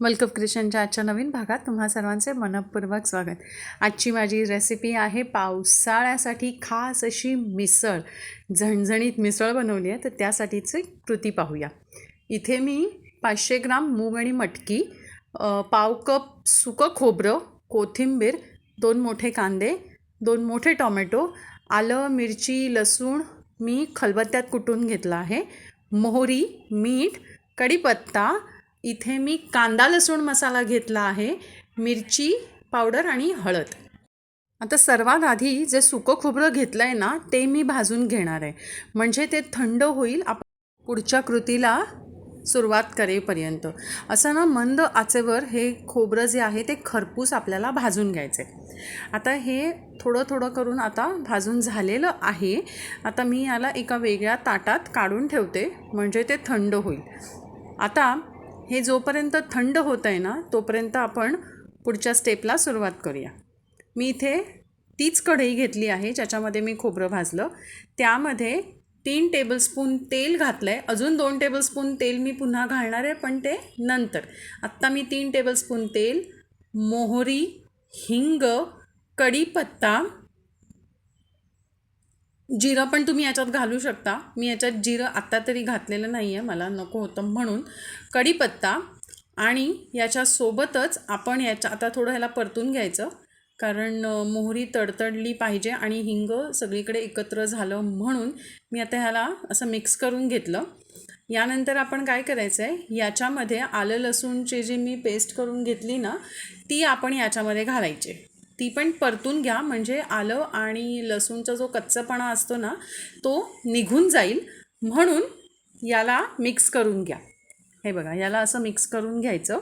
मल्क क्रिशनच्या आजच्या नवीन भागात तुम्हा सर्वांचे मनपूर्वक स्वागत. आजची माझी रेसिपी आहे पावसाळ्यासाठी खास अशी मिसळ. झणझणीत मिसळ बनवली आहे तर त्यासाठीची कृती पाहूया. इथे मी पाचशे ग्राम मूग आणि मटकी पाव कप सुकं खोबरं कोथिंबीर दोन मोठे कांदे दोन मोठे टॉमॅटो आलं मिरची लसूण मी खलबत्त्यात कुटून घेतला आहे मोहरी मीठ कढीपत्ता इथे मी कांदा लसूण मसाला घेतला आहे मिरची पावडर आणि हळद. आता सर्वात आधी जे सुकं खोबरं घेतलं आहे ना ते मी भाजून घेणार आहे. म्हणजे ते थंड होईल आप पुढच्या कृतीला सुरुवात करेपर्यंत. असं ना मंद आचेवर हे खोबरं जे आहे ते खरपूस आपल्याला भाजून घ्यायचे आता हे थोडं थोडं करून आता भाजून झालेलं आहे. आता मी याला एका वेगळ्या ताटात काढून ठेवते म्हणजे ते थंड होईल. आता हे जोपर्यंत थंड होत आहे ना तोपर्यंत आपण पुढच्या स्टेपला सुरुवात करूया. मी इथे तीच कढई घेतली आहे ज्याच्यामध्ये मी खोबरं भाजलं. त्यामध्ये तीन टेबलस्पून तेल घातलं आहे अजून दोन टेबलस्पून तेल मी पुन्हा घालणार आहे पण ते नंतर. आत्ता मी तीन टेबलस्पून तेल मोहरी हिंग कढीपत्ता जिरं पण तुम्ही याच्यात घालू शकता. मी याच्यात जिरं आत्ता तरी घातलेलं नाही आहे मला नको होतं म्हणून. कढीपत्ता आणि याच्यासोबतच आपण याच्या आता थोडं ह्याला परतून घ्यायचं. कारण मोहरी तडतडली पाहिजे आणि हिंग सगळीकडे एकत्र झालं म्हणून मी आता ह्याला असं मिक्स करून घेतलं. यानंतर आपण काय करायचं आहे याच्यामध्ये आलं लसूणची जी मी पेस्ट करून घेतली ना ती आपण याच्यामध्ये घालायची. ती पण परतून घ्या. म्हणजे आलं आणि लसूणचा जो कच्चापणा असतो ना तो निघून जाईल. म्हणून याला मिक्स करून घ्या. हे बघा याला असं मिक्स करून घ्यायचं.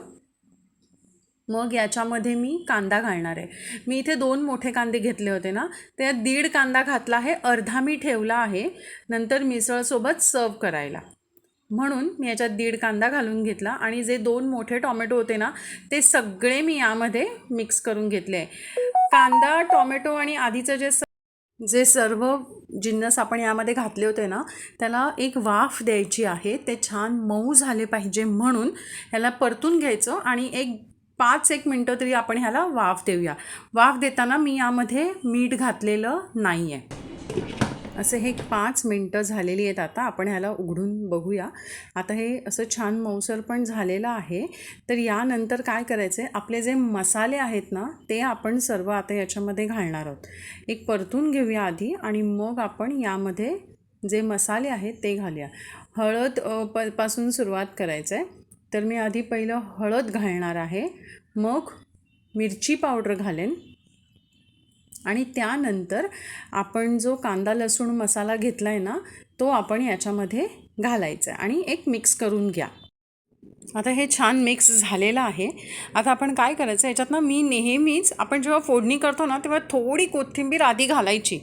मग याच्यामध्ये मी कांदा घालणार आहे. मी इथे दोन मोठे कांदे घेतले होते ना त्यात दीड कांदा घातला आहे अर्धा मी ठेवला आहे. नंतर मिसळसोबत सर्व करायला. म्हणून मी याच्यात दीड कांदा घालून घेतला आणि जे दोन मोठे टॉमॅटो होते ना ते सगळे मी यामध्ये मिक्स करून घेतले. आहे कांदा टॉमॅटो आणि आधीचं जे जे सर्व जिन्नस आपण यामध्ये घातले होते ना त्याला एक वाफ द्यायची आहे. ते छान मऊ झाले पाहिजे म्हणून ह्याला परतून घ्यायचं आणि एक पाच एक मिनटं तरी आपण ह्याला वाफ देऊया. वाफ देताना मी यामध्ये मीठ घातलेलं नाही आहे असे हे पाच मिनटं झालेली आहेत आता. आपण ह्याला उघडून बघूया. आता हे असं छान मऊसर पण झालेलं आहे. तर यानंतर काय करायचं आहे आपले जे मसाले आहेत ना ते आपण सर्व आता याच्यामध्ये घालणार आहोत. एक परतून घेऊया आधी आणि मग आपण यामध्ये जे मसाले आहेत ते घालूया. हळद प पासून सुरुवात करायचं आहे तर मी आधी पहिलं हळद घालणार आहे. मग मिरची पावडर घालेन. आणि त्यानंतर आपण जो कांदा लसूण मसाला घेतला आहे ना तो आपण याच्यामध्ये घालायचा आहे आणि एक मिक्स करून घ्या. आता हे छान मिक्स झालेलं आहे. आता आपण काय करायचं याच्यातनं मी नेहमीच आपण जेव्हा फोडणी करतो ना तेव्हा थोडी कोथिंबीर आधी घालायची.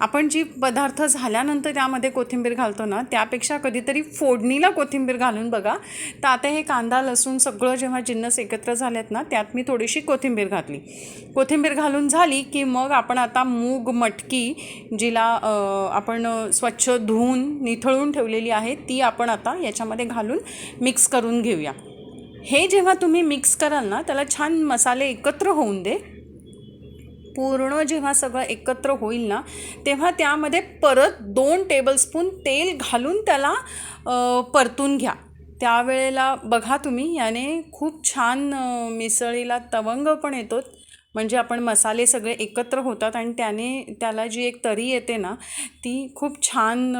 आपण जी पदार्थ झाल्यानंतर त्यामध्ये कोथिंबीर घालतो ना त्यापेक्षा कधीतरी फोडणीला कोथिंबीर घालून बघा. तर आता हे कांदा लसूण सगळं जेव्हा जिन्नस एकत्र झालेत ना त्यात मी थोडीशी कोथिंबीर घातली. कोथिंबीर घालून झाली की मग आपण आता मूग मटकी जिला आपण स्वच्छ धुवून निथळून ठेवलेली आहे ती आपण आता याच्यामध्ये घालून मिक्स करून घेऊया. हे जेव्हा तुम्ही मिक्स कराल ना त्याला छान मसाले एकत्र होऊन दे. पूर्ण जेव्हा सगळं एकत्र होईल ना तेव्हा त्यामध्ये परत दोन टेबलस्पून तेल घालून त्याला परतून घ्या. त्यावेळेला बघा तुम्ही याने खूप छान मिसळीला तवंग पण येतो. म्हणजे आपण मसाले सगळे एकत्र होतात आणि त्याने त्याला जी एक तरी येते ना ती खूप छान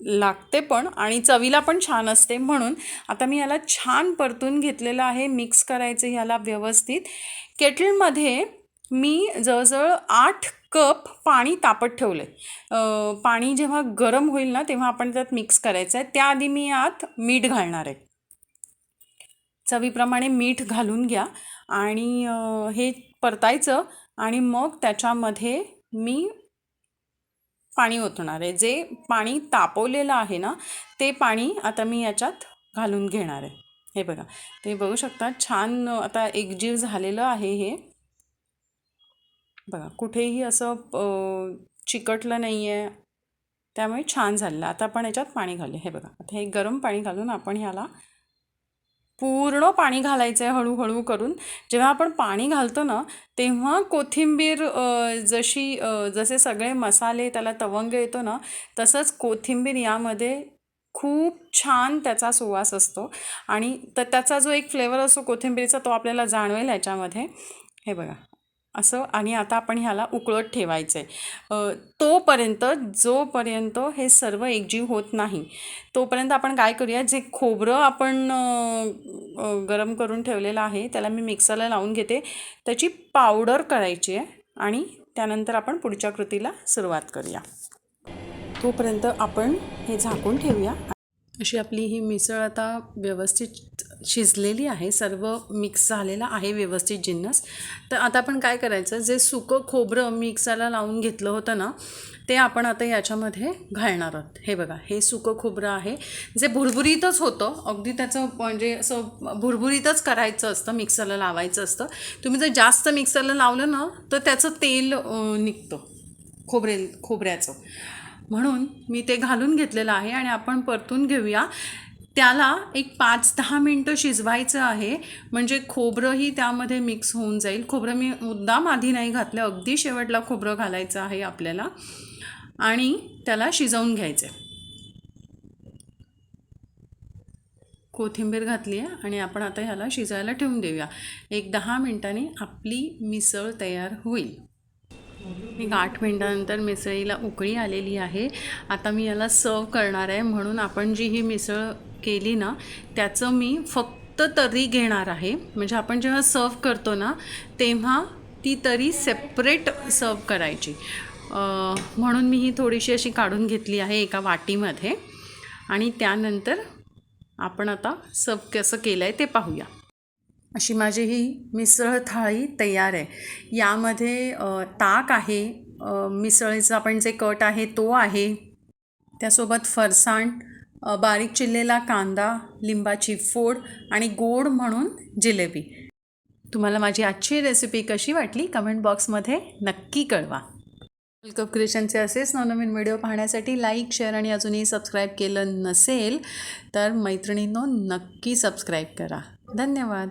लागते पण आणि चवीला पण छान असते म्हणून. आता मी याला छान परतून घेतलेलं आहे मिक्स करायचं ह्याला व्यवस्थित. केटलमध्ये मी जवळजवळ आठ कप पाणी तापत ठेवलं आहे पाणी जेव्हा गरम होईल ना तेव्हा आपण त्यात मिक्स करायचं आहे. त्याआधी मी यात मीठ घालणार आहे. चवीप्रमाणे मीठ घालून घ्या आणि हे परतायचं आणि मग त्याच्यामध्ये मी पाणी ओतणार आहे. जे पाणी तापवलेलं आहे ना ते पाणी आता मी याच्यात घालून घेणार आहे. हे बघा. ते बघू शकता छान आता एकजीव झालेलं आहे हे. बघा कुठेही असं चिकटलं नाही आहे त्यामुळे छान झालेलं. आता आपण याच्यात पाणी घालू हे बघा. आता हे गरम पाणी घालून आपण ह्याला पूर्ण पाणी घालायचं आहे हळूहळू करून. जेव्हा आपण पाणी घालतो ना तेव्हा कोथिंबीर जशी जसे सगळे मसाले त्याला तवंग येतो ना तसंच कोथिंबीर यामध्ये खूप छान त्याचा सुवास असतो. आणि तर त्याचा जो एक फ्लेवर असतो कोथिंबीरीचा तो आपल्याला जाणवेल याच्यामध्ये. हे बघा. असं आणि आता आपण ह्याला उकळत ठेवायचं आहे तोपर्यंत जोपर्यंत हे सर्व एकजीव होत नाही तोपर्यंत आपण काय करूया? जे खोबरं आपण गरम करून ठेवलेलं आहे त्याला मी मिक्सरला लावून घेते. त्याची पावडर करायची आहे आणि त्यानंतर आपण पुढच्या कृतीला सुरुवात करूया. तोपर्यंत आपण हे झाकून ठेवूया. अशी आपली ही मिसळ आता व्यवस्थित शिजलेली आहे सर्व मिक्स झालेलं आहे व्यवस्थित जिन्नस. तर आता आपण काय करायचं जे सुकं खोबरं मिक्सरला लावून घेतलं होतं ना ते आपण आता याच्यामध्ये घालणार आहोत. हे बघा हे सुकं खोबरं आहे. जे भुरभुरीतच होतं अगदी त्याचं म्हणजे असं भुरभुरीतच करायचं असतं मिक्सरला लावायचं असतं. तुम्ही जर जास्त मिक्सरला लावलं ना तर त्याचं तेल निघतं खोबरे खोबऱ्याचं. म्हणून मी ते घालून घेतलेलं आहे आणि आपण परतून घेऊया. त्याला एक पाच दहा मिनटं शिजवायचं आहे. म्हणजे खोबरंही त्यामध्ये मिक्स होऊन जाईल. खोबरं मी मुद्दाम आधी नाही घातलं. अगदी शेवटला खोबरं घालायचं आहे आपल्याला. आणि त्याला शिजवून घ्यायचं आहे कोथिंबीर घातली आहे आणि आपण आता ह्याला शिजायला ठेवून देऊया. एक दहा मिनटांनी आपली मिसळ तयार होईल. एक आठ मिनटानंतर मिसळीला उकळी आलेली आहे. आता मी याला सर्व करणार आहे. म्हणून आपण जी ही मिसळ केली ना त्याचं मी फक्त तरी घेणार आहे. म्हणजे आपण जेव्हा सर्व करतो ना तेव्हा ती तरी सेपरेट सर्व करायची. म्हणून मी ही थोडीशी अशी काढून घेतली आहे एका वाटीमध्ये. आणि त्यानंतर आपण आता सर्व कसं केलं आहे ते पाहूया. अशी माझी ही मिसळ थाळी तयार आहे. यामध्ये ताक आहे. मिसळीचं मिसळीचा आपण जे कट आहे तो आहे. त्यासोबत फरसाण बारीक चिरलेला कांदा लिंबाची फोड आणि गोड म्हणून जिलेबी. तुम्हाला माझी आजची रेसिपी कशी वाटली? कमेंट बॉक्समध्ये नक्की कळवा. कप क्रिएशनचे असेच नवनवीन व्हिडिओ पाहण्यासाठी लाईक शेअर आणि अजूनही सबस्क्राईब केलं नसेल तर मैत्रिणींनो नक्की सबस्क्राईब करा. धन्यवाद.